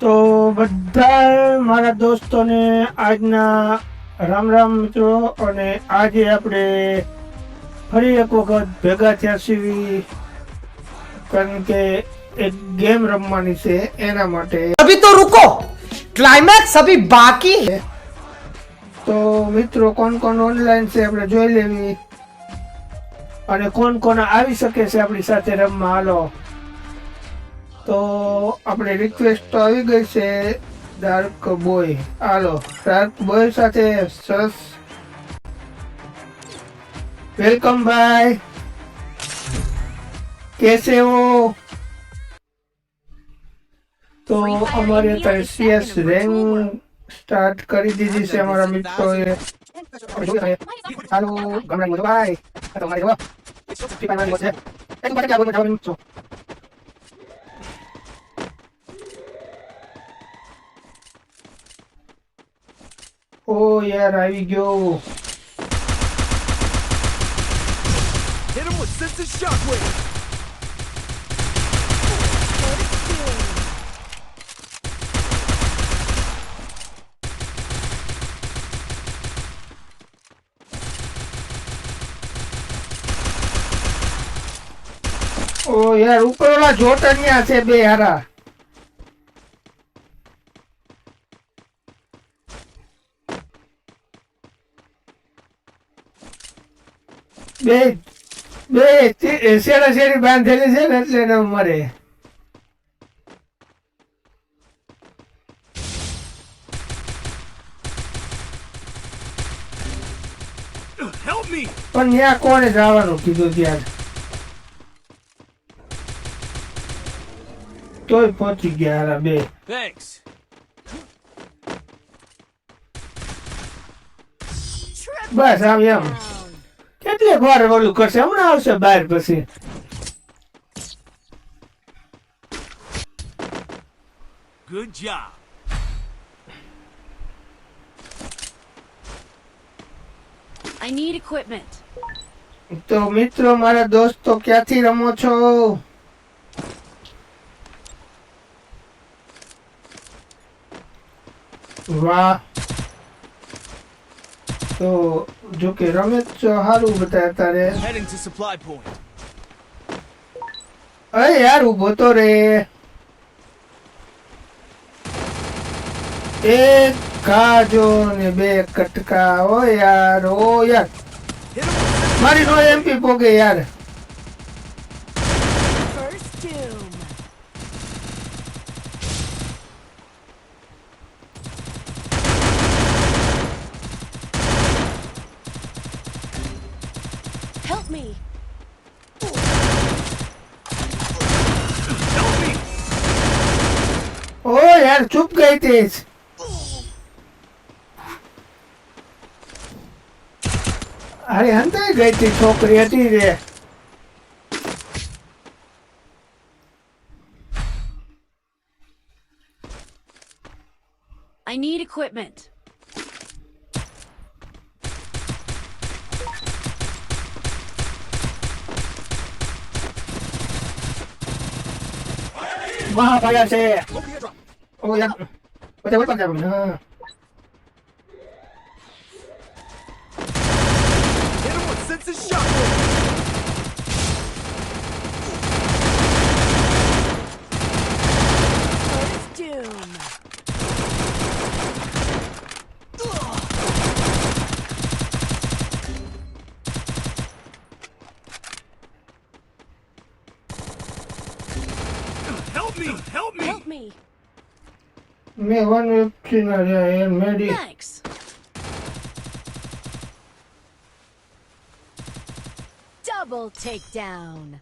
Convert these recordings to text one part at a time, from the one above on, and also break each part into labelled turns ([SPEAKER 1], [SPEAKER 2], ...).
[SPEAKER 1] તો બધા મારા દોસ્તોને આજના રામ રામ મિત્રો અને આજે આપણે ફરી એક વખત ભેગા થયા સીવી કારણ કે એક ગેમ રમવાની છે એના માટે.
[SPEAKER 2] અભી તો રૂકો! ક્લાઇમેક્સ અભી બાકી
[SPEAKER 1] તો મિત્રો કોણ કોણ ઓનલાઈન છે આપણે જોઈ લેવી. અને કોણ કોણ આવી શકે છે આપણી સાથે રમવા? હાલો. તો આપણે રિક્વેસ્ટ તો આવી ગઈ છે ડાર્ક બોય હાલો ડાર્ક બોય સાથે સરસ. વેલકમ ભાઈ. કેસે હો? તો અમારે અત્યારે સીએસ રેન્ક સ્ટાર્ટ કરી દીધી છે અમારા મિત્રોએ. હાલો ગમરાની મોજો ભાઈ. તમારે જવા ઓ યાર આવી ગયો
[SPEAKER 3] Hit him with sense shockwave.
[SPEAKER 1] ઓ યાર ઉપર ઓલા જોટનિયા છે બે હારા બે બે શેરા શેરી બાંધેલી છે ને એટલે ન મરે. પણ ત્યાં કોને જવાનું કીધું ત્યાં? તોય પહોંચી ગયા હારા બે.
[SPEAKER 3] Thanks.
[SPEAKER 1] બસ આમ એમ. કેટલીક વાર ઓલું કરશે હમણાં આવશે બહાર પછી
[SPEAKER 3] Good job.
[SPEAKER 4] I need equipment.
[SPEAKER 1] તો મિત્રો મારા દોસ્તો ક્યાંથી રમો છો વાહ તો જો કે રમેશ સારું
[SPEAKER 3] to supply
[SPEAKER 1] અરે યાર ઊભો તો રે. એક કાજો ને બે કટકા. ઓ યાર ઓ યાર. મારી નો એમપી પોગે યાર. યાર ચૂપ ગઈ તેજ અરે હંતાઈ ગઈ તી છોકરી હતી રે
[SPEAKER 4] I need equipment.
[SPEAKER 1] વાહ ભાયા છે ઓ યાર પછી વળ પાછા હા
[SPEAKER 3] Hit
[SPEAKER 1] મેં વન વેબથી ના રહ્યા યાર મેડી
[SPEAKER 4] Thanks. Double takedown.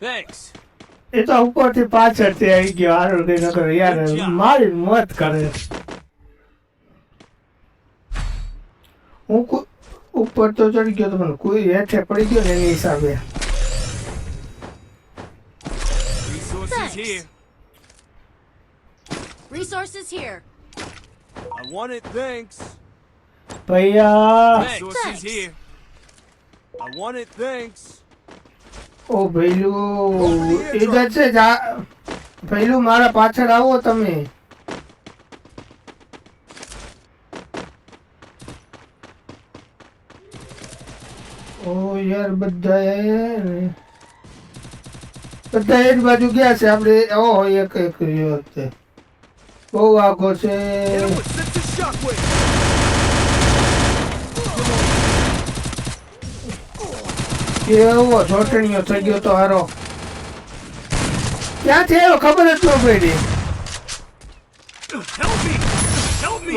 [SPEAKER 3] Thanks.
[SPEAKER 1] એ તો ઉપરથી પાછળથી આવી ગયો હારું કઈ નકર યાર મારી મત કરે હું કુ- ઉપર તો ચડી ગયો તો પણ કોઈ હેઠે પડી ગયો ને એની હિસાબે
[SPEAKER 3] Resources
[SPEAKER 4] Thanks.
[SPEAKER 3] here.
[SPEAKER 4] Resources here.
[SPEAKER 3] I want it, thanks.
[SPEAKER 1] Bhaiya
[SPEAKER 3] Resources
[SPEAKER 4] Thanks.
[SPEAKER 3] here. I want it, thanks.
[SPEAKER 1] ઓ ભૈલું, એ છે, જા, ભૈલું મારા પાછળ આવો તમે. ઓ યાર બધા બધા એક બાજુ ગયા છે, આપણે, ઓહો, એક એક છે બહુ આખો છે
[SPEAKER 3] Hit him with sense of shockwave.
[SPEAKER 1] કેવો ચોટણીઓ થઈ ગયો તો હારો. ક્યાંથી થયો ખબર જ ન પડી!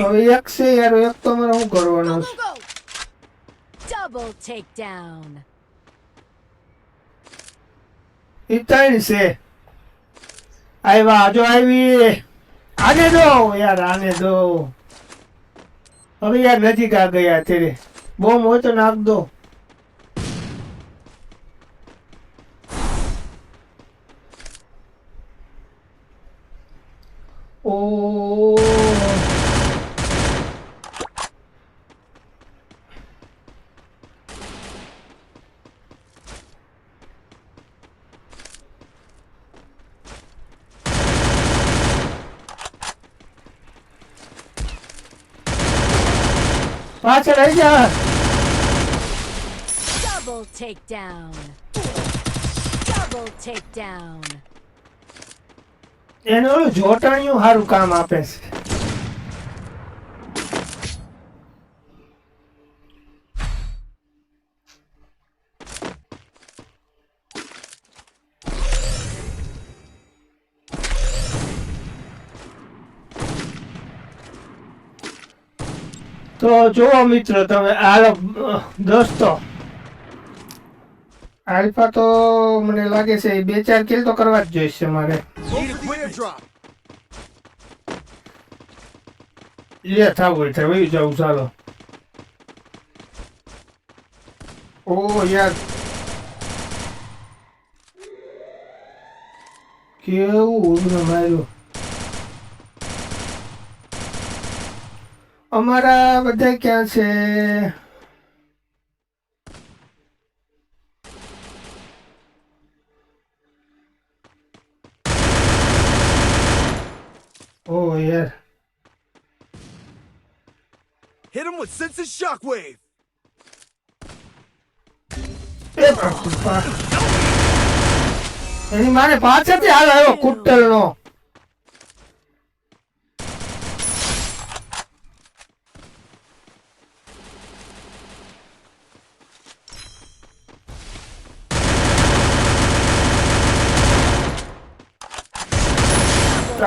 [SPEAKER 1] હવે એક છે યાર એક તો મારે શું કરવાનો!
[SPEAKER 4] Double takedown.
[SPEAKER 1] ઈ છે. આવ્યા જો આવી આને દો યાર આને દો. હવે યાર નજીક આ ગયા અત્યારે. બોમ્બ હોય તો નાખ દો. પાછળ આવી જા
[SPEAKER 4] Double takedown. Double takedown.
[SPEAKER 1] એને ઓલું જોટણિયું સારું કામ આપે છે તો જુઓ મિત્રો તમે આ દોસ્તો. આલ્ફા તો મને લાગે છે બે ચાર કિલ તો કરવા જ જોઈશે મારે. એ થાવ છે વયું જવું, ચાલો. ઓ, યાર. કેવું માર્યું અમારા બધા ક્યાં છે Oh yeah.
[SPEAKER 3] Hit him with sense of shockwave.
[SPEAKER 1] એની માને પાછળથી હાલ આવ્યો કુટ્ટલ નો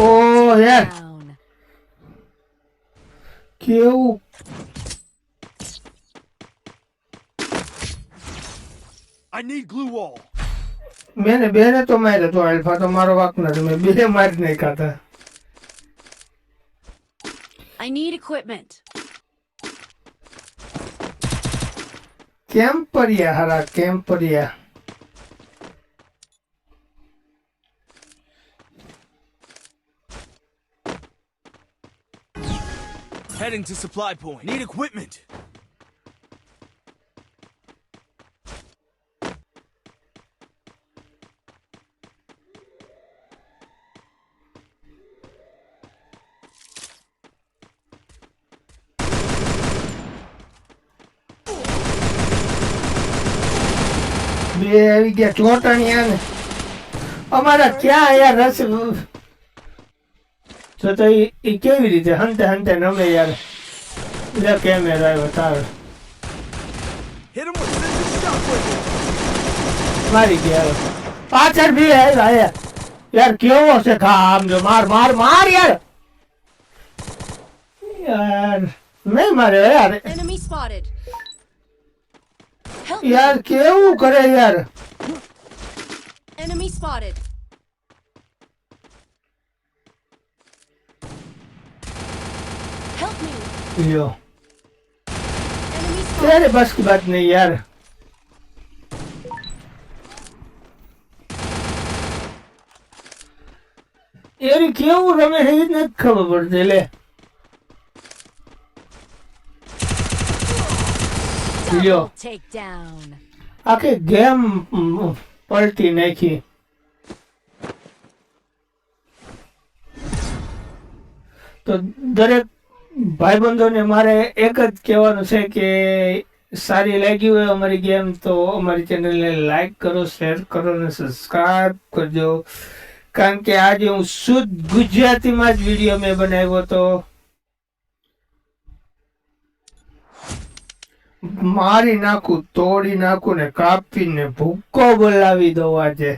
[SPEAKER 1] ઓ યાર. કેવું
[SPEAKER 3] I need glue wall.
[SPEAKER 1] મેને બેને તો માર્યો તો આલ્ફા તો મારો વાક નથી મેં બે મારી નહીં ખાતા
[SPEAKER 4] I need equipment.
[SPEAKER 1] કેમ પડ્યા હારા કેમ પડ્યા
[SPEAKER 3] Heading to supply point. Need equipment.
[SPEAKER 1] આવી ગયા ચોટણ યાર અમારા ક્યાં જો તો ઈ ઈ કેવી રીતે હંતે હંતે નમે યાર લે કેમેરા આવ્યો તારો
[SPEAKER 3] Hit him with scissors shockwave.
[SPEAKER 1] મારી ગયા હવે. પાછળ બી આવ્યા યાર યાર કેવો છે ખા આમ જો માર માર માર યાર યાર નહીં મારે યાર
[SPEAKER 4] Enemy spotted. Help
[SPEAKER 1] યાર
[SPEAKER 4] me.
[SPEAKER 1] કેવું કરે યાર
[SPEAKER 4] Enemy spotted. Help me.
[SPEAKER 1] લ્યો
[SPEAKER 4] Enemy spotted.
[SPEAKER 1] तेरे बस की बात नहीं यार યાર ઈ કેવું રમે છે એ જ નથી ખબર પડતી લે લ્યો
[SPEAKER 4] Takedown.
[SPEAKER 1] આખી ગેમ પલટી નાખી તો દરેક ભાઈબંધોને મારે એક જ કહેવાનું છે કે સારી લાગી હોય અમારી ગેમ, તો અમારી ચેનલને લાઈક કરો શેર કરો અને સબસ્ક્રાઈબ કરજો. કારણ કે આજે હું શુદ્ધ ગુજરાતીમાં જ વીડિયો મેં બનાવ્યો હતો. મારી નાખું, તોડી નાખું ને કાપીને ભૂક્કો બોલાવી દઉં આજે.